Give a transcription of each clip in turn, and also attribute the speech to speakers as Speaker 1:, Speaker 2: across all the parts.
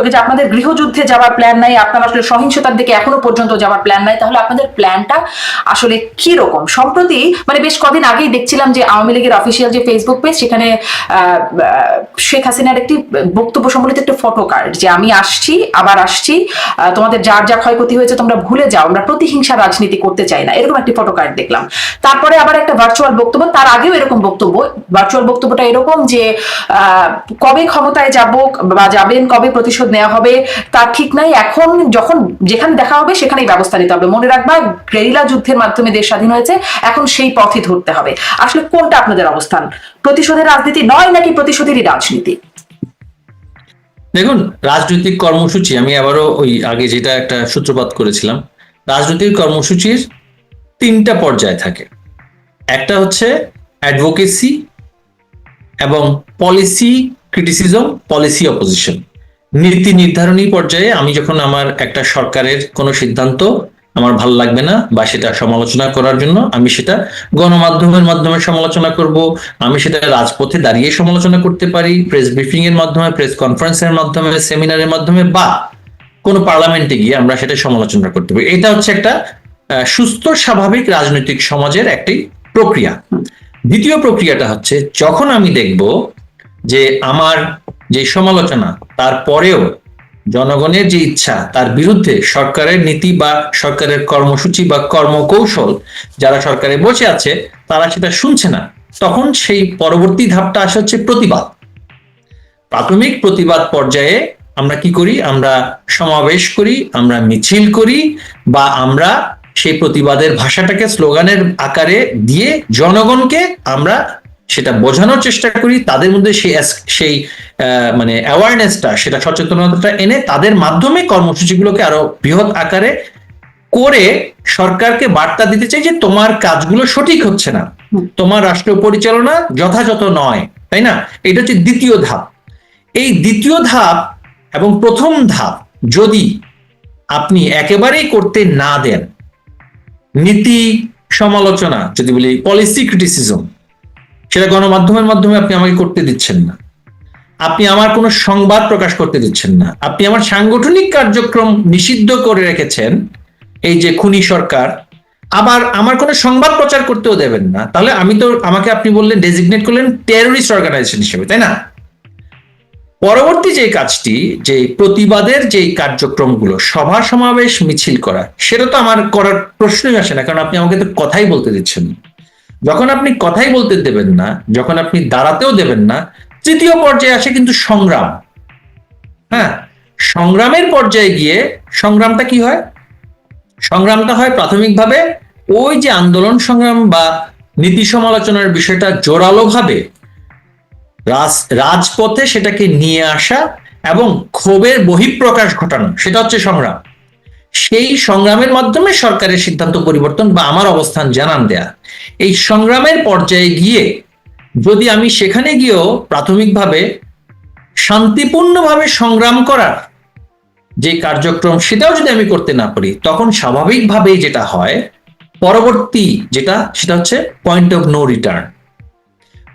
Speaker 1: আগে যে আপনাদের গৃহযুদ্ধে যাওয়ার প্ল্যান নাই, আপনারা আসলে সহিংসতার দিকে এখনও পর্যন্ত যাওয়ার প্ল্যান নাই, তাহলে আপনাদের প্ল্যানটা আসলে কি রকম সম্প্রতি মানে বেশ কদিন আগেই দেখছিলাম যে আওয়ামী লীগের অফিসিয়াল যে ফেসবুক পেজ সেখানে শেখ হাসিনার একটি বক্তব্য সম্বলিত একটা ফটো কার্ড যে আমি আসছি, আবার আসছি তোমাদের যার যা ক্ষয়ক্ষতি হয়েছে তোমরা ভুলে যাও, আমরা প্রতিহিংসা রাজনীতি করতে চাই না, এরকম একটি ফটো কার্ড দেখলাম। তারপরে আবার একটা ভার্চুয়াল বক্তব্য, তার আগেও এরকম বক্তব্য ভার্চুয়াল বক্তব্যটা এরকম যে কবে ক্ষমতায় যাব বা যাবেন, কবে প্রতিশোধ নেওয়া হবে, তার ঠিক নাই। এখন যখন যেখানে দেখা হবে, সেখানেই ব্যবস্থা নিতে হবে। মনে রাখবা, গেরিলা যুদ্ধের মাধ্যমে দেশ স্বাধীন হয়েছে, এখন সেই পথই ধরতে হবে। আসলে কোনটা আপনাদের অবস্থান? প্রতিশোধের রাজনীতি নয় নাকি প্রতিশোধেরই রাজনীতি?
Speaker 2: দেখুন, রাজনৈতিক কর্মসূচি, আমি আবারও ওই আগে যেটা একটা সূত্রপাত করেছিলাম, রাজনৈতিক কর্মসূচির তিনটা পর্যায় থাকে। একটা হচ্ছে অ্যাডভোকেসি এবং পলিসি ক্রিটিসিজম পলিসি অপোজিশন নীতি নির্ধারণী পর্যায়ে আমি যখন আমার একটা সরকারের কোনো সিদ্ধান্ত আমার ভালো লাগবে না বা সেটা সমালোচনা করার জন্য আমি সেটা গণমাধ্যমের মাধ্যমে সমালোচনা করব, আমি সেটা রাজপথে দাঁড়িয়ে সমালোচনা করতে পারি প্রেস ব্রিফিং এর মাধ্যমে প্রেস কনফারেন্সের মাধ্যমে সেমিনারের মাধ্যমে বা কোনো পার্লামেন্টে গিয়ে আমরা সেটা সমালোচনা করতে পারি। এটা হচ্ছে একটা সুস্থ, স্বাভাবিক রাজনৈতিক সমাজের একটি প্রক্রিয়া। দ্বিতীয় প্রক্রিয়াটা হচ্ছে যখন আমি দেখব যে আমার যে সমালোচনা, তারপরেও জনগণের যে ইচ্ছা, তার বিরুদ্ধে সরকারের নীতি বা সরকারের কর্মসূচি বা কর্মকৌশল যারা সরকারে বসে আছে, তারা সেটা শুনছে না। তখন সেই পরবর্তী ধাপটা আসে হচ্ছে প্রতিবাদ। প্রাথমিক প্রতিবাদ পর্যায়ে আমরা কি করি? আমরা সমাবেশ করি, আমরা মিছিল করি বা আমরা সেই প্রতিবাদের ভাষাটাকে, স্লোগানের আকারে দিয়ে জনগণকে আমরা সেটা বোঝানোর চেষ্টা করি তাদের মধ্যে সেই সেই আহ, মানে অ্যাওয়ারনেসটা সেটা সচেতনতাটা এনে তাদের মাধ্যমে কর্মসূচিগুলোকে আরও বৃহৎ আকারে করে সরকারকে বার্তা দিতে চাই যে তোমার কাজগুলো সঠিক হচ্ছে না। তোমার রাষ্ট্র পরিচালনা যথাযথ নয় তাই না? এটা হচ্ছে দ্বিতীয় ধাপ। এই দ্বিতীয় ধাপ এবং প্রথম ধাপ যদি আপনি একেবারেই করতে না দেন নীতি সমালোচনা যদি বলি পলিসি ক্রিটিসিজম সেটা গণমাধ্যমের মাধ্যমে আপনি আমাকে করতে দিচ্ছেন না। আপনি আমার কোনো সংবাদ প্রকাশ করতে দিচ্ছেন না। আপনি আমার সাংগঠনিক কার্যক্রম নিষিদ্ধ করে রেখেছেন, এই যে খুনি সরকার। আবার আমার কোনো সংবাদ প্রচার করতেও দেবেন না। তাহলে আমি তো, আমাকে আপনি বললেন ডেজিগনেট করলেন টেরোরিস্ট অর্গানাইজেশন হিসেবে, তাই না? পরবর্তী যে কাজটি, যে প্রতিবাদের যে কার্যক্রমগুলো সভা সমাবেশ মিছিল করা, সেটা তো আমার করার প্রশ্নই আসে না, কারণ আপনি আমাকে তো কথাই বলতে দিচ্ছেন না। যখন আপনি কথাই বলতে দেবেন না, যখন আপনি দাঁড়াতেও দেবেন না, তৃতীয় পর্যায়ে আসে কিন্তু সংগ্রাম। হ্যাঁ সংগ্রামের পর্যায়ে গিয়ে সংগ্রামটা কি হয়? সংগ্রামটা হয় প্রাথমিকভাবে ওই যে আন্দোলন সংগ্রাম বা নীতি সমালোচনার বিষয়টা জোরালোভাবে রাজ, রাজপথে সেটাকে নিয়ে আসা এবং ক্ষোভের বহিঃপ্রকাশ ঘটানো, সেটা হচ্ছে সংগ্রাম। সেই সংগ্রামের মাধ্যমে সরকারের সিদ্ধান্ত পরিবর্তন বা আমার অবস্থান জানান দেয়া। এই সংগ্রামের পর্যায়ে গিয়ে যদি আমি সেখানে গিয়েও প্রাথমিকভাবে শান্তিপূর্ণভাবে সংগ্রাম করার যে কার্যক্রম সেটাও যদি আমি করতে না পারি, তখন স্বাভাবিকভাবেই যেটা হয়, পরবর্তী যেটা, সেটা হচ্ছে point of no return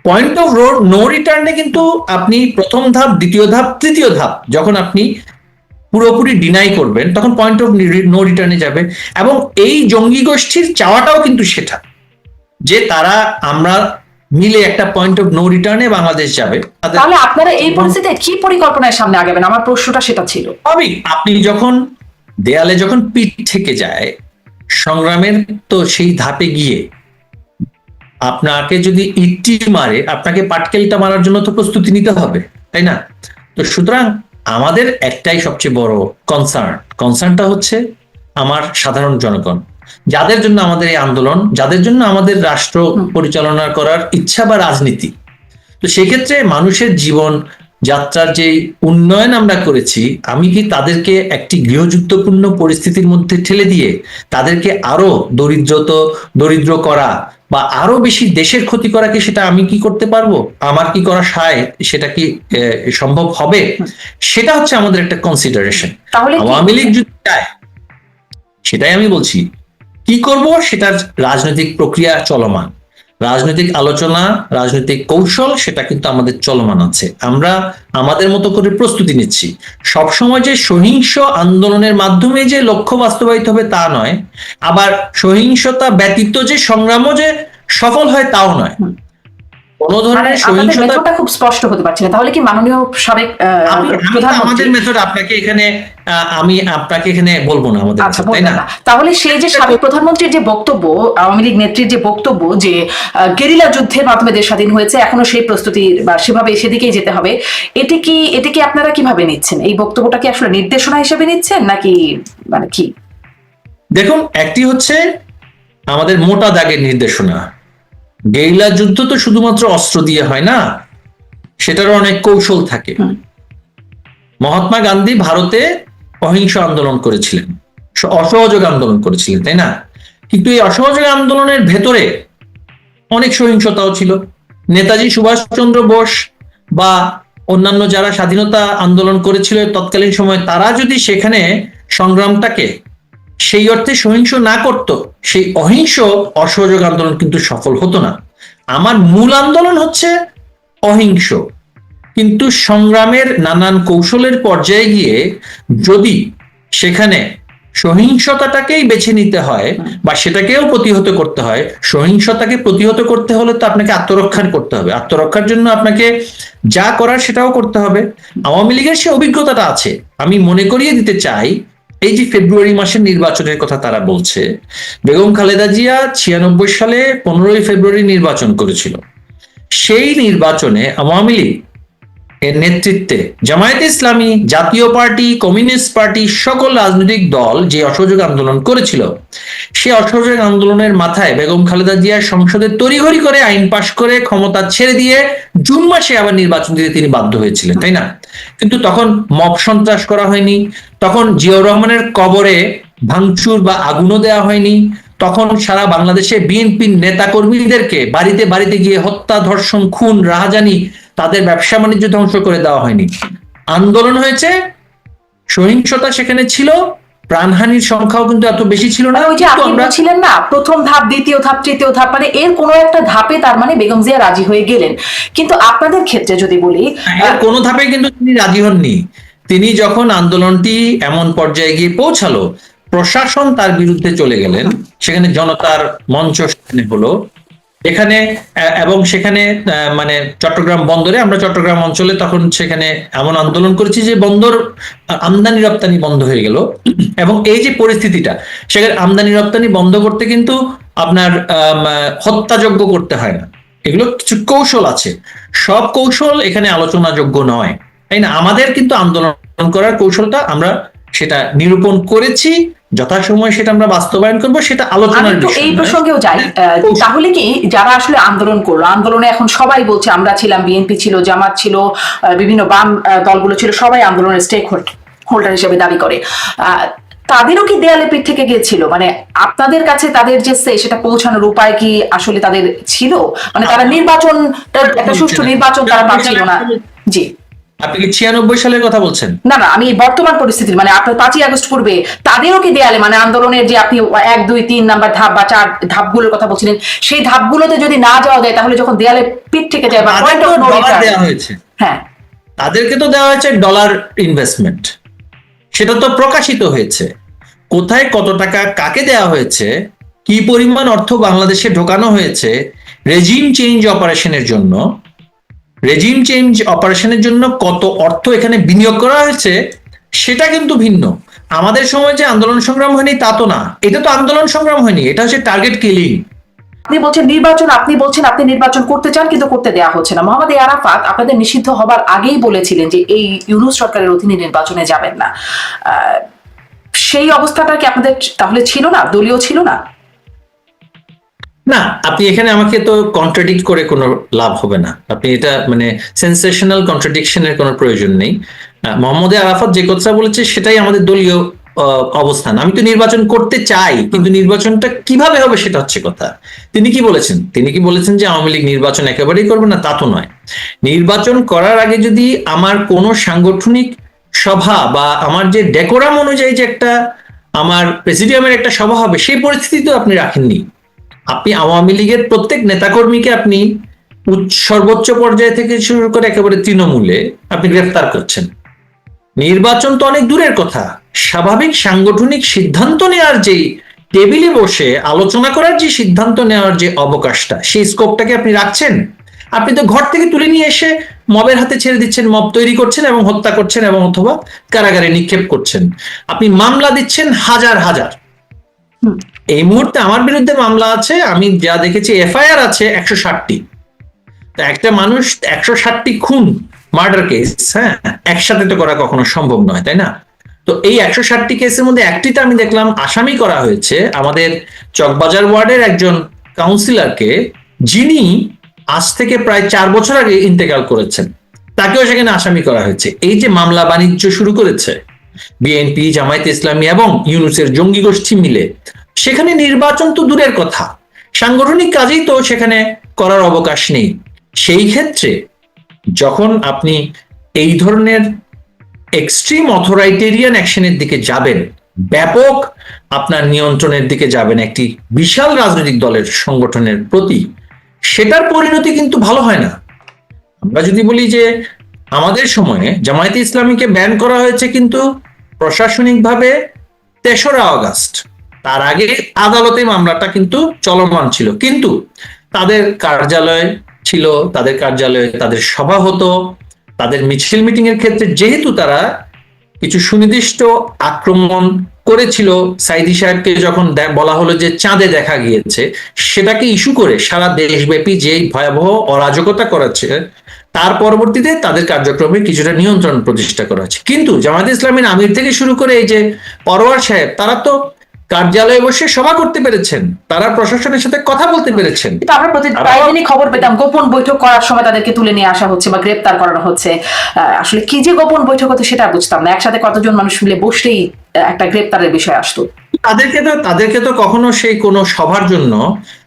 Speaker 2: point of no রিটার্নে কিন্তু আপনি প্রথম ধাপ, দ্বিতীয় ধাপ, তৃতীয় ধাপ, যখন আপনি পুরোপুরি ডিনাই করবেন তখন পয়েন্ট অফ নো রিটার্নে যাবে। এবং এই জঙ্গি গোষ্ঠীর চাওয়াটাও কিন্তু সেটা যে তারা আমরা মিলে একটা পয়েন্ট অফ নো রিটার্নে বাংলাদেশ যাবে।
Speaker 1: তাহলে আপনারা এই পরিস্থিতিতে কি পরিকল্পনায় সামনে আগাবেন? আমার প্রশ্নটা সেটা ছিল।
Speaker 2: স্বাভাবিক আপনি যখন দেয়ালে যখন পিঠ থেকে যায় সংগ্রামের তো সেই ধাপে গিয়ে আপনাকে যদি ইটটি মারে আপনাকে পাটকেলটা মারার জন্য তো প্রস্তুতি নিতে হবে তাই না? তো সুতরাং আমাদের একটাই সবচেয়ে বড় কনসার্ন কনসার্নটা হচ্ছে আমার সাধারণ জনগণ। যাদের জন্য আমাদের এই আন্দোলন যাদের জন্য আমাদের রাষ্ট্র পরিচালনা করার ইচ্ছা বা রাজনীতি। তো সেক্ষেত্রে মানুষের জীবন যাত্রার যে উন্নয়ন আমরা করেছি আমি কি তাদেরকে একটি গৃহযুদ্ধপূর্ণ পরিস্থিতির মধ্যে ঠেলে দিয়ে তাদেরকে আরও দরিদ্রত দরিদ্র করা বা আরও বেশি দেশের ক্ষতি করা কি সেটা আমি কি করতে পারব? আমার কি করা সায় সেটা কি সম্ভব হবে? সেটা হচ্ছে আমাদের একটা কনসিডারেশন আওয়ামী লীগ যদি চায় সেটাই আমি বলছি। কি করব? সেটার রাজনৈতিক প্রক্রিয়া চলমান। রাজনৈতিক আলোচনা, রাজনৈতিক কৌশল, সেটা কিন্তু আমাদের চলমান আছে আমরা আমাদের মতো করে প্রস্তুতি নিচ্ছি সবসময় যে সহিংস আন্দোলনের মাধ্যমে যে লক্ষ্য বাস্তবায়িত হবে তা নয়, আবার সহিংসতা ব্যতীত যে সংগ্রামও যে সফল হয় তাও নয়। কোনো
Speaker 1: মানে
Speaker 2: ধরনের সহিংসতা
Speaker 1: খুব স্পষ্ট হতে পারছে না। তাহলে কি মাননীয় সাবেক
Speaker 2: আমাদের মেথড আপনাকে এখানে আহ, আমি আপনাকে এখানে বলব না আমাদের
Speaker 1: আচ্ছা
Speaker 2: তাই না?
Speaker 1: তাহলে সেই যে সাবেক প্রধানমন্ত্রীর যে বক্তব্য আওয়ামী লীগ নেত্রীর যে বক্তব্য যে আহ, গেরিলা যুদ্ধের মাধ্যমে দেশ স্বাধীন হয়েছে এখনও সেই প্রস্তুতি বা সেভাবে সেদিকেই যেতে হবে এটি কি এটি কি আপনারা কীভাবে নিচ্ছেন? এই বক্তব্যটা কি আসলে নির্দেশনা হিসেবে নিচ্ছেন নাকি মানে কি?
Speaker 2: দেখুন একটি হচ্ছে আমাদের মোটা দাগের নির্দেশনা। গেরিলা যুদ্ধ তো শুধুমাত্র অস্ত্র দিয়ে হয় না সেটারও অনেক কৌশল থাকে। মহাত্মা গান্ধী ভারতে অহিংস আন্দোলন করেছিলেন অসহযোগ আন্দোলন করেছিলেন তাই না? কিন্তু এই অসহযোগ আন্দোলনের ভেতরে অনেক সহিংসতাও ছিল। নেতাজি সুভাষচন্দ্র বোস বা অন্যান্য যারা স্বাধীনতা আন্দোলন করেছিল তৎকালীন সময় তারা যদি সেখানে সংগ্রামটাকে সেই অর্থে সহিংস না করত, সেই অহিংস অসহযোগ আন্দোলন কিন্তু সফল হতো না। আমার মূল আন্দোলন হচ্ছে অহিংস। কিন্তু সংগ্রামের নানান কৌশলের পর্যায়ে গিয়ে যদি সেখানে সহিংসতাটাকেই বেছে নিতে হয় বা সেটাকেও প্রতিহত করতে হয়, সহিংসতাকে প্রতিহত করতে হলে তো আপনাকে আত্মরক্ষা করতে হবে। আত্মরক্ষার জন্য আপনাকে যা করার সেটাও করতে হবে। আওয়ামী লীগের সে অভিজ্ঞতাটা আছে। আমি মনে করিয়ে দিতে চাই এই যে ফেব্রুয়ারি মাসের নির্বাচনের কথা তারা বলছে, বেগম খালেদা জিয়া ছিয়ানব্বই সালে পনেরোই ফেব্রুয়ারি নির্বাচন করেছিল। সেই নির্বাচনে আওয়ামী লীগ এর নেতৃত্বে জামায়াতে ইসলামী, জাতীয় পার্টি, কমিউনিস্ট পার্টি সকল রাজনৈতিক দল যে অসহযোগ আন্দোলন করেছিল, সে অসহযোগ আন্দোলনের মাথায় বেগম খালেদা জিয়া সংসদে তড়িঘড়ি করে আইন পাশ করে ক্ষমতা ছেড়ে দিয়ে জুন মাসে আবার নির্বাচন দিতে তিনি বাধ্য হয়েছিলেন, তাই না? কিন্তু তখন মব সন্ত্রাস করা হয়নি, তখন জিয়াউর রহমানের কবরে ভাঙচুর বা আগুনও দেওয়া হয়নি, তখন সারা বাংলাদেশে বিএনপির নেতা কর্মীদেরকে বাড়িতে বাড়িতে গিয়ে হত্যা, ধর্ষণ, খুন, রাহাজানি তাদের ব্যবসা বাণিজ্য ধ্বংস করে দেওয়া হয়নি। আন্দোলন হয়েছে সহিংসতা সেখানে ছিল প্রাণহানির সংখ্যাও কিন্তু এত বেশি ছিল না
Speaker 1: মানে ওই যে
Speaker 2: আমরা
Speaker 1: বলছিলেন না প্রথম ধাপ দ্বিতীয় ধাপ তৃতীয় ধাপ মানে এর কোনো একটা ধাপে তার মানে বেগম জিয়া রাজি হয়ে গেলেন। কিন্তু আপনাদের ক্ষেত্রে যদি বলি
Speaker 2: এর কোনো ধাপে কিন্তু তিনি রাজি হননি। তিনি যখন আন্দোলনটি এমন পর্যায়ে গিয়ে পৌঁছালো প্রশাসন তার বিরুদ্ধে চলে গেলেন সেখানে জনতার মঞ্চ সেখানে হলো। এখানে এবং সেখানে মানে চট্টগ্রাম বন্দরে আমরা চট্টগ্রাম অঞ্চলে তখন সেখানে এমন আন্দোলন করেছি যে বন্দর আমদানি রপ্তানি বন্ধ হয়ে গেল। এবং এই যে পরিস্থিতিটা, সেখানে আমদানি রপ্তানি বন্ধ করতে কিন্তু আপনার হত্যাযজ্ঞ করতে হয় না। এগুলো কিছু কৌশল আছে। সব কৌশল এখানে আলোচনাযোগ্য নয়। তাই না? আমাদের কিন্তু আন্দোলন করার কৌশলটা আমরা সেটা নিরূপণ করেছি। যথাসময়ে সেটা আমরা বাস্তবায়ন করব সেটা আলোচনার বিষয়
Speaker 1: এই প্রসঙ্গেও যাই। তাহলে কি যারা আসলে আন্দোলন করল আন্দোলনে এখন সবাই বলছে আমরা ছিলাম বিএনপি ছিল জামাত ছিল বিভিন্ন বাম দলগুলো ছিল সবাই আন্দোলনের স্টেক হোল্ডার হিসেবে দাবি করে। আহ, তাদেরও কি দেয়ালে পিঠ থেকে গিয়েছিল? মানে আপনাদের কাছে তাদের যে সেটা পৌঁছানোর উপায় কি আসলে তাদের ছিল? মানে তারা নির্বাচন একটা সুষ্ঠু নির্বাচন তারা পাচ্ছিল না। জি।
Speaker 2: আপনি কি ছিয়ানব্বই সালের কথা বলছেন?
Speaker 1: না না আমি বর্তমান পরিস্থিতি মানে আপনার পাঁচই আগস্ট পূর্বে তাদেরও কি দেয়ালে মানে আন্দোলনের যে আপনি এক দুই তিন নাম্বার ধাপ বা চার ধাপগুলোর কথা বলছিলেন সেই ধাপগুলোতে যদি না যাওয়া যায় তাহলে যখন দেয়ালে পিঠ থেকে যায় বা
Speaker 2: দেওয়া হয়েছে।
Speaker 1: হ্যাঁ।
Speaker 2: তাদেরকে তো দেওয়া হয়েছে ডলার ইনভেস্টমেন্ট সেটা তো প্রকাশিত হয়েছে। কোথায় কত টাকা কাকে দেওয়া হয়েছে কি পরিমাণ অর্থ বাংলাদেশে ঢোকানো হয়েছে রেজিম চেঞ্জ অপারেশনের জন্য রেজিম চেঞ্জ অপারেশনের জন্য কত অর্থ এখানে বিনিয়োগ করা হয়েছে, সেটা কিন্তু ভিন্ন। আমাদের সময় যে আন্দোলন সংগ্রাম হয়নি তা তো না। এটা তো আন্দোলন সংগ্রাম হয়নি, এটা হচ্ছে টার্গেট কিলিং
Speaker 1: আপনি বলছেন নির্বাচন, আপনি বলছেন আপনি নির্বাচন করতে চান, কিন্তু করতে দেওয়া হচ্ছে না। মোহাম্মদ আরাফাত আপনাদের নিষিদ্ধ হবার আগেই বলেছিলেন যে এই ইউনুস সরকারের অধীনে নির্বাচনে যাবেন না। সেই অবস্থাটা কি আপনাদের তাহলে ছিল না? দলীয় ছিল না?
Speaker 2: না, আপনি এখানে আমাকে তো কন্ট্রাডিক্ট করে কোনো লাভ হবে না। আপনি এটা মানে সেন্সেশনাল কন্ট্রাডিকশনের কোনো প্রয়োজন নেই। মোহাম্মদ আরাফাত যে কথা বলেছে সেটাই আমাদের দলীয় অবস্থান। আমি তো নির্বাচন করতে চাই, কিন্তু নির্বাচনটা কীভাবে হবে সেটা হচ্ছে কথা। তিনি কি বলেছেন? তিনি কি বলেছেন যে আওয়ামী লীগ নির্বাচন একেবারেই করবে না? তা তো নয়। নির্বাচন করার আগে যদি আমার কোনো সাংগঠনিক সভা বা আমার যে ডেকোরাম অনুযায়ী যে একটা আমার প্রেসিডিয়ামের একটা সভা হবে, সেই পরিস্থিতি তো আপনি রাখেননি। আপনি আওয়ামী লীগের প্রত্যেক নেতাকর্মীকে আপনি সর্বোচ্চ পর্যায় থেকে শুরু করে একেবারে তৃণমূলে আপনি গ্রেফতার করছেন। নির্বাচন তো অনেক দূরের কথা। স্বাভাবিক সাংগঠনিক সিদ্ধান্ত নেওয়ার যে টেবিলে বসে আলোচনা করার যে সিদ্ধান্ত নেওয়ার যে অবকাশটা, সেই স্কোপটাকে আপনি রাখছেন? আপনি তো ঘর থেকে তুলে নিয়ে এসে মবের হাতে ছেড়ে দিচ্ছেন, মব তৈরি করছেন এবং হত্যা করছেন এবং অথবা কারাগারে নিক্ষেপ করছেন। আপনি মামলা দিচ্ছেন হাজার হাজার। এই মুহূর্তে আমার বিরুদ্ধে মামলা আছে, আমি যা দেখেছি, এফআইআর আছে একশো ষাটটি। তো একটা মানুষ একশো ষাটটি খুন মার্ডার কেস হ্যাঁ? একসাথে তো করা কখনো সম্ভব নয়, তাই না? তো এই একশো ষাটটি কেসের মধ্যে একটিতে আমি দেখলাম আসামি করা হয়েছে আমাদের চকবাজার ওয়ার্ডের একজন কাউন্সিলরকে যিনি আজ থেকে প্রায় চার বছর আগে ইন্তেকাল করেছেন। তাকেও সেখানে আসামি করা হয়েছে। এই যে মামলা বাণিজ্য শুরু করেছে, বিএনপি, জামায়াত ইসলামী এবং ইউনুসের জঙ্গি গোষ্ঠী মিলে সেখানে নির্বাচন তো দূরের কথা। সাংগঠনিক কাজেই তো সেখানে করার অবকাশ নেই। সেই ক্ষেত্রে যখন আপনি এই ধরনের এক্সট্রিম অথরাইটেরিয়ান অ্যাকশনের দিকে যাবেন, ব্যাপক আপনার নিয়ন্ত্রণের দিকে যাবেন একটি বিশাল রাজনৈতিক দলের সংগঠনের প্রতি, সেটার পরিণতি কিন্তু ভালো হয় না। আমরা যদি বলি যে আমাদের সময়ে জামায়াতে ইসলামীকে ব্যান করা হয়েছে কিন্তু প্রশাসনিকভাবে তেসরা আগস্ট তার আগে আদালতে মামলাটা কিন্তু চলমান ছিল। কিন্তু তাদের কার্যালয় ছিল, তাদের কার্যালয়ে তাদের সভা হতো, তাদের মিছিল মিটিং এর ক্ষেত্রে যেহেতু তারা কিছু সুনির্দিষ্ট আক্রমণ করেছিল সাইদি সাহেবকে যখন বলা হলো যে চাঁদে দেখা গিয়েছে, সেটাকে ইস্যু করে সারা দেশব্যাপী যে ভয়াবহ অরাজকতা করাচ্ছে তার পরবর্তীতে তাদের কার্যক্রমে কিছুটা নিয়ন্ত্রণ প্রতিষ্ঠা করা হচ্ছে কিন্তু জামাত ইসলামের আমির থেকে শুরু করে এই যে পরোয়ার সাহেব, তারা তো কার্যালয়ে বসে সভা করতে পেরেছেন তারা প্রশাসনের সাথে কথা বলতে পেরেছেন।
Speaker 1: কিন্তু আমরা প্রতি খবর পেতাম গোপন বৈঠক করার সময় তাদেরকে তুলে নিয়ে আসা হচ্ছে বা গ্রেপ্তার করানো হচ্ছে। আসলে কি যে গোপন বৈঠক হতো সেটা বুঝতাম না। একসাথে কতজন মানুষ মিলে বসলেই একটা গ্রেপ্তারের বিষয় আসতো।
Speaker 2: তাদেরকে তো তাদেরকে তো কখনো সেই কোনো সভার জন্য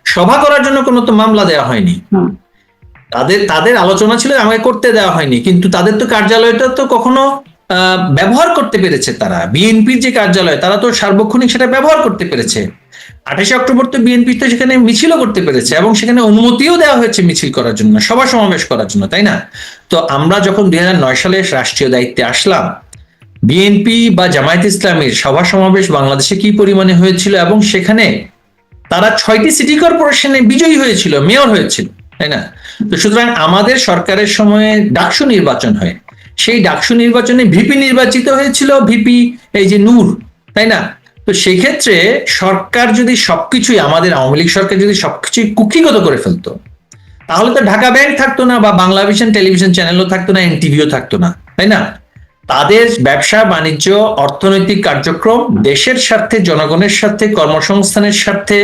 Speaker 2: সভা করার জন্য কোনো তো মামলা দেওয়া হয়নি।
Speaker 1: হুম।
Speaker 2: তাদের তাদের আলোচনা ছিল আমাকে করতে দেওয়া হয়নি কিন্তু তাদের তো কার্যালয়টা তো কখনো ব্যবহার করতে পেরেছে তারা। বিএনপির যে কার্যালয়, তারা তো সার্বক্ষণিক সেটা ব্যবহার করতে পেরেছে। আঠাশে অক্টোবর তো বিএনপি তো সেখানে মিছিলও করতে পেরেছে এবং সেখানে অনুমতিও দেওয়া হয়েছে মিছিল করার জন্য, সভা সমাবেশ করার জন্য, তাই না? তো আমরা যখন দুই সালে রাষ্ট্রীয় দায়িত্বে আসলাম, বিএনপি বা জামায়াত ইসলামের সভা সমাবেশ বাংলাদেশে কি পরিমাণে হয়েছিল এবং সেখানে তারা ছয়টি সিটি কর্পোরেশনে বিজয়ী হয়েছিল মেয়র হয়েছিল, তাই না? তো সুতরাং আমাদের সরকারের সময়ে ডাকসু নির্বাচন হয়। সেই ডাকসু নির্বাচনে ভিপি নির্বাচিত হয়েছিল ভিপি, এই যে নূর, তাই না? তো সেক্ষেত্রে সরকার যদি সবকিছুই, আমাদের আওয়ামী লীগ সরকার যদি সবকিছুই কুক্ষিগত করে ফেলতো, তাহলে তো ঢাকা ব্যাংক থাকতো না বা বাংলা ভিশন টেলিভিশন চ্যানেলও থাকতো না, এনটিভিও থাকতো না, তাই না? তাদের ব্যবসা, বাণিজ্য, অর্থনৈতিক কার্যক্রম, দেশের স্বার্থে, জনগণের স্বার্থে, কর্মসংস্থানের স্বার্থে,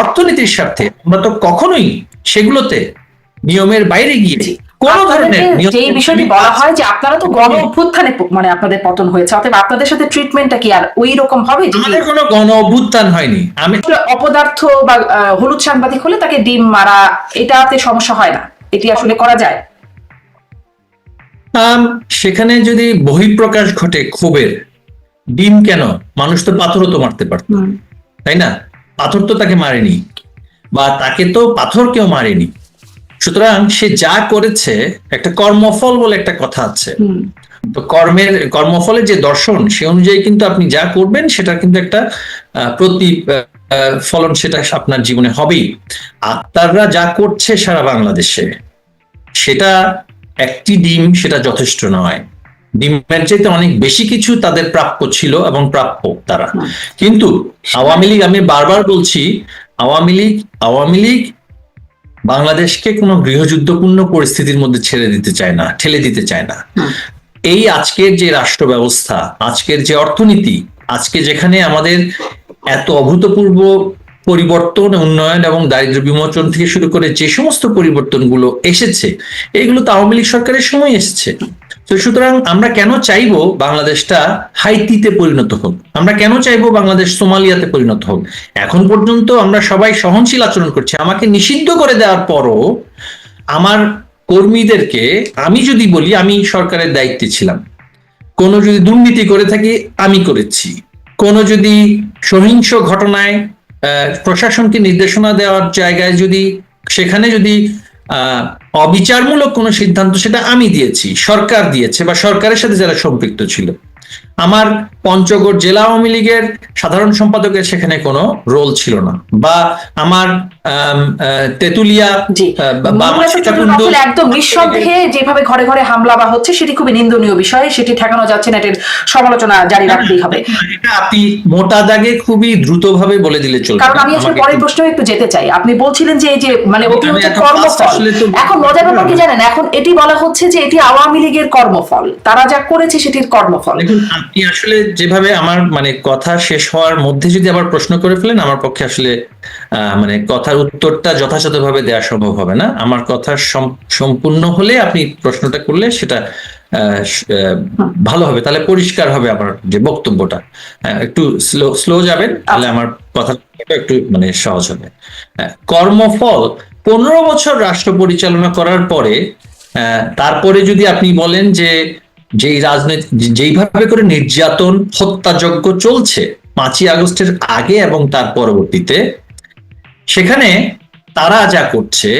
Speaker 2: অর্থনীতির স্বার্থে, আমরা তো কখনোই সেগুলোতে নিয়মের বাইরে গিয়ে কোন ধরনের
Speaker 1: যে বিষয়টি বলা হয় যে আপনারা তো গণ অভ্যুত্থানে মানে আপনাদের পতন হয়েছে অতএব আপনাদের সাথে ট্রিটমেন্টটা কি আর ওই রকম হবে
Speaker 2: আমাদের কোনো গণ অভ্যুত্থান হয়নি। আমি
Speaker 1: অপদার্থ বা হলুদ সাংবাদিক হলে তাকে ডিম মারা এটাতে সমস্যা হয় না। এটি আসলে করা যায়।
Speaker 2: সেখানে যদি বহিঃপ্রকাশ ঘটে ক্ষোভের ডিম কেন? মানুষ তো পাথরও তো মারতে পারত। তাই না? পাথর তো তাকে মারেনি। বা তাকে তো পাথর কেউ মারেনি। সুতরাং সে যা করেছে একটা কর্মফল বলে একটা কথা আছে। তো কর্মের কর্মফলের যে দর্শন সে অনুযায়ী কিন্তু আপনি যা করবেন সেটা কিন্তু একটা প্রতি ফলন সেটা আপনার জীবনে হবেই। আত্মাররা যা করছে সারা বাংলাদেশে সেটা একটি ডিম সেটা যথেষ্ট নয়। ডিমের চাইতে অনেক বেশি কিছু তাদের প্রাপ্য ছিল এবং প্রাপ্য তারা। কিন্তু আওয়ামী লীগ আমি বারবার বলছি আওয়ামী লীগ আওয়ামী লীগ বাংলাদেশকে কোনো গৃহযুদ্ধপূর্ণ পরিস্থিতির মধ্যে ছেড়ে দিতে চায় না ঠেলে দিতে চায় না। এই আজকের যে রাষ্ট্র ব্যবস্থা আজকের যে অর্থনীতি আজকে যেখানে আমাদের এত অভূতপূর্ব পরিবর্তন উন্নয়ন এবং দারিদ্র বিমোচন থেকে শুরু করে যে সমস্ত পরিবর্তনগুলো এসেছে এগুলো তো আওয়ামী লীগ সরকারের সময় এসেছে। তো সুতরাং আমরা কেন চাইব বাংলাদেশটা হাইতিতে পরিণত হোক? আমরা কেন চাইব বাংলাদেশ সোমালিয়াতে পরিণত হোক? এখন পর্যন্ত আমরা সবাই সহনশীল আচরণ করছি। আমাকে নিষিদ্ধ করে দেওয়ার পরও আমার কর্মীদেরকে আমি যদি বলি, আমি সরকারের দায়িত্বে ছিলাম। কোনো যদি দুর্নীতি করে থাকি, আমি করেছি। কোনো যদি সহিংস ঘটনায় প্রশাসনকে নির্দেশনা দেওয়ার জায়গায় যদি, সেখানে যদি অবিচারমূলক কোনো সিদ্ধান্ত সেটা আমি দিয়েছি সরকার দিয়েছে বা সরকারের সাথে যারা সম্পৃক্ত ছিল। আমার পঞ্চগড় জেলা আওয়ামী লীগের সাধারণ সম্পাদকের সেখানে কোনো রোল ছিল না। বা আমার তেতুলিয়া
Speaker 1: একদম নিঃসন্দেহে যেভাবে ঘরে ঘরে হামলা বা হচ্ছে সেটি খুবই নিন্দনীয় বিষয়। সেটি ঠেকানো যাচ্ছে না এটির সমালোচনা জারি রাখতেই হবে।
Speaker 2: আপনি মোটা দাগে খুবই দ্রুতভাবে বলে দিলে চলবে।
Speaker 1: কারণ আমি আসলে পরের প্রশ্নে একটু যেতে চাই। আপনি বলছিলেন যে এই যে মানে কর্মফল। এখন মজার ব্যাপার কি জানেন? এখন এটি বলা হচ্ছে যে এটি আওয়ামী লীগের কর্মফল। তারা যা করেছে সেটির কর্মফল।
Speaker 2: আপনি আসলে যেভাবে আমার মানে কথা শেষ হওয়ার মধ্যে যদি আবার প্রশ্ন করে ফেলেন আমার পক্ষে আসলে মানে কথার উত্তরটা যথাযথভাবে দেওয়া সম্ভব হবে না। আমার কথা সম- সম্পূর্ণ হলে আপনি প্রশ্নটা করলে সেটা ভালো হবে। তাহলে পরিষ্কার হবে আমার যে বক্তব্যটা। একটু স্লো স্লো যাবেন তাহলে আমার কথা একটু মানে সহজ হবে। কর্মফল পনেরো বছর রাষ্ট্র পরিচালনা করার পরে আহ, তারপরে যদি আপনি বলেন যে যেই রাজনীতি যেইভাবে করে নির্যাতন, হত্যাযজ্ঞ চলছে পাঁচই আগস্টের আগে এবং তার পরবর্তীতে, সেখানে তারা যা করছে,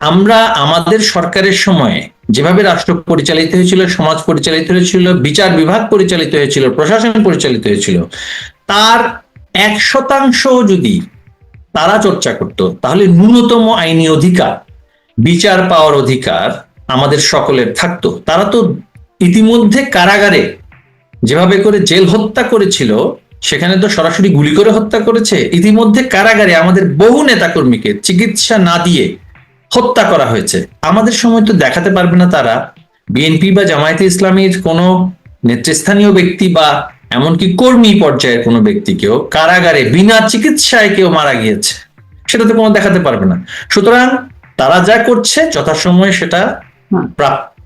Speaker 2: আমরা আমাদের সরকারের সময়ে যেভাবে রাষ্ট্র পরিচালিত হয়েছিল, সমাজ পরিচালিত হয়েছিল, বিচার বিভাগ পরিচালিত হয়েছিল, প্রশাসন পরিচালিত হয়েছিল, তার এক শতাংশ যদি তারা চর্চা করত, তাহলে ন্যূনতম আইনি অধিকার, বিচার পাওয়ার অধিকার আমাদের সকলের থাকতো। তারা তো ইতিমধ্যে কারাগারে যেভাবে করে জেল হত্যা করেছিল সেখানে তো সরাসরি গুলি করে হত্যা করেছে। ইতিমধ্যে কারাগারে আমাদের বহু নেতাকর্মীকে চিকিৎসা না দিয়ে হত্যা করা হয়েছে। আমাদের সময় তো দেখাতে পারবে না তারা। বিএনপি বা জামায়াতে ইসলামীর কোনো নেতৃস্থানীয় ব্যক্তি বা এমনকি কর্মী পর্যায়ের কোনো ব্যক্তিকেও কারাগারে বিনা চিকিৎসায় কেউ মারা গিয়েছে সেটা তো কোনো দেখাতে পারবে না। সুতরাং তারা যা করছে যথাসময়ে সেটা
Speaker 1: হুম।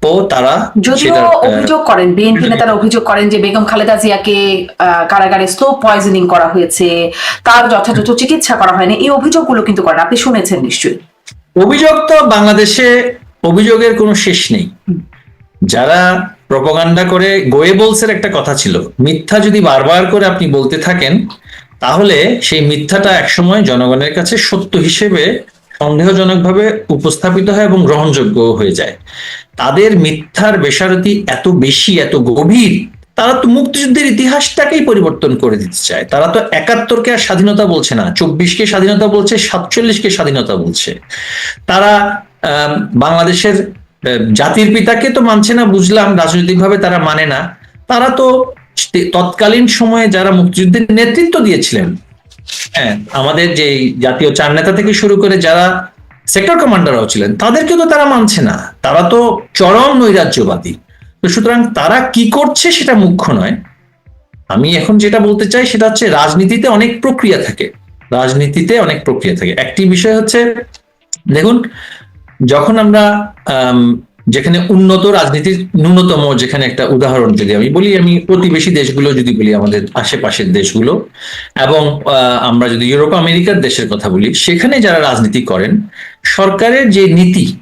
Speaker 2: প্রাপ্য তারা
Speaker 1: যদিও অভিযোগ করেন বিএনপি নেতারা অভিযোগ করেন যে বেগম খালেদা জিয়াকে কারাগারে স্লো পয়জনিং করা হয়েছে তার যথাযথ চিকিৎসা করা হয়নি এই অভিযোগগুলো কিন্তু করেন আপনি শুনেছেন নিশ্চয়ই।
Speaker 2: অভিযোগ তো বাংলাদেশে অভিযোগের কোনো শেষ নেই। যারা প্রপাগান্ডা করে গোয়েবলসের একটা কথা ছিল মিথ্যা যদি বারবার করে আপনি বলতে থাকেন তাহলে সেই মিথ্যাটা একসময় জনগণের কাছে সত্য হিসেবে সন্দেহজনকভাবে উপস্থাপিত হয় এবং গ্রহণযোগ্য হয়ে যায়। তাদের মিথ্যার বেসারতি এত বেশি, এত গভীর, তারা তো মুক্তিযুদ্ধের ইতিহাসটাকেই পরিবর্তন করে দিতে চায়। তারা তো একাত্তরকে আর স্বাধীনতা বলছে না, চব্বিশকে স্বাধীনতা বলছে, সাতচল্লিশকে স্বাধীনতা বলছে। তারা বাংলাদেশের জাতির পিতাকে তো মানছে না, বুঝলাম, রাজনৈতিকভাবে তারা মানে না। তারা তো তৎকালীন সময়ে যারা মুক্তিযুদ্ধের নেতৃত্ব দিয়েছিলেন হ্যাঁ আমাদের যে জাতীয় চার নেতা থেকে শুরু করে যারা সেক্টর কমান্ডাররাও ছিলেন তাদেরকে তো তারা মানছে না। তারা তো চরম নৈরাজ্যবাদী। তো সুতরাং তারা কি করছে সেটা মুখ্য নয়। আমি এখন যেটা বলতে চাই সেটা হচ্ছে রাজনীতিতে অনেক প্রক্রিয়া থাকে। রাজনীতিতে অনেক প্রক্রিয়া থাকে। একটি বিষয় হচ্ছে দেখুন যখন আমরা আম, যেখানে উন্নত রাজনীতির ন্যূনতম যেখানে একটা উদাহরণ যদি আমি বলি, আমি প্রতিবেশী দেশগুলো যদি বলি, আমাদের আশেপাশের দেশগুলো, এবং আমরা যদি ইউরোপ, আমেরিকার দেশের কথা বলি, সেখানে যারা রাজনীতি করেন, সরকারের যে নীতি,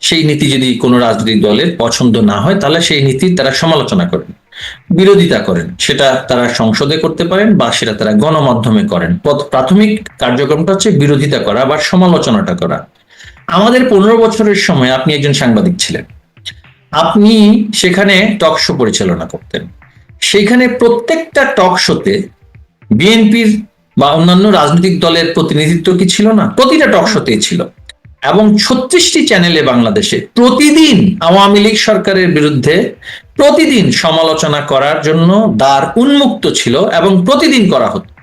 Speaker 2: সেই নীতি যদি কোনো রাজনৈতিক দলের পছন্দ না হয়, তাহলে সেই নীতির তারা সমালোচনা করেন, বিরোধিতা করেন। সেটা তারা সংসদে করতে পারেন বা সেটা তারা গণমাধ্যমে করেন। প্রথ- প্রাথমিক কার্যক্রমটা হচ্ছে বিরোধিতা করা বা সমালোচনাটা করা। আমাদের পনেরো বছরের সময় আপনি একজন সাংবাদিক ছিলেন। আপনি সেখানে টক শো পরিচালনা করতেন। সেখানে প্রত্যেকটা টক শোতে বিএনপির বা অন্যান্য রাজনৈতিক দলের প্রতিনিধিত্ব কি ছিল না? প্রতিটা টক শোতেই ছিল। এবং ছত্রিশটি চ্যানেলে বাংলাদেশে প্রতিদিন আওয়ামী লীগ সরকারের বিরুদ্ধে প্রতিদিন সমালোচনা করার জন্য দ্বার উন্মুক্ত ছিল এবং প্রতিদিন করা হতো।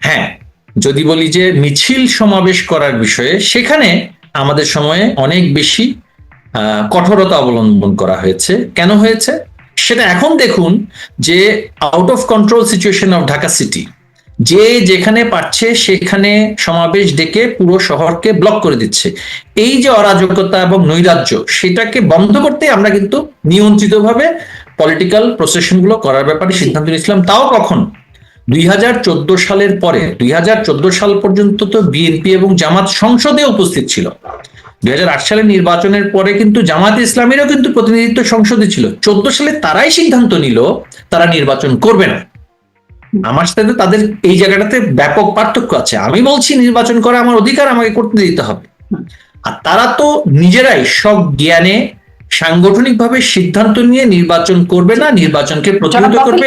Speaker 2: হ্যাঁ যদি বলি যে মিছিল সমাবেশ করার বিষয়ে, সেখানে আমাদের সময়ে অনেক বেশি কঠোরতা অবলম্বন করা হয়েছে। কেন হয়েছে? সেটা এখন দেখুন যে out of control situation of Dhaka city যে যেখানে পারছে সেখানে সমাবেশ ডেকে পুরো শহরকে ব্লক করে দিচ্ছে। এই যে অরাজকতা এবং নৈরাজ্য, সেটাকে বন্ধ করতে আমরা কিন্তু নিয়ন্ত্রিতভাবে পলিটিক্যাল প্রসেশনগুলো করার ব্যাপারে সিদ্ধান্ত নিয়েছিলাম। তাও কখন? দুই হাজার চোদ্দ সালের পরে দুই হাজার চোদ্দ সাল পর্যন্ত তো বিএনপি এবং জামাত সংসদে উপস্থিত ছিল। দুই সালের নির্বাচনের পরে কিন্তু জামাত ইসলামেরও কিন্তু প্রতিনিধিত্ব সংসদে ছিল। চোদ্দ সালে তারাই সিদ্ধান্ত নিল তারা নির্বাচন করবে না। আমার সাথে তাদের এই জায়গাটাতে ব্যাপক পার্থক্য আছে। আমি বলছি নির্বাচন করা আমার অধিকার আমাকে করতে দিতে হবে। আর তারা তো নিজেরাই সব জ্ঞানে সাংগঠনিকভাবে সিদ্ধান্ত নিয়ে নির্বাচন করবে না নির্বাচনকে প্রতিহত
Speaker 1: জনাব
Speaker 2: করবে।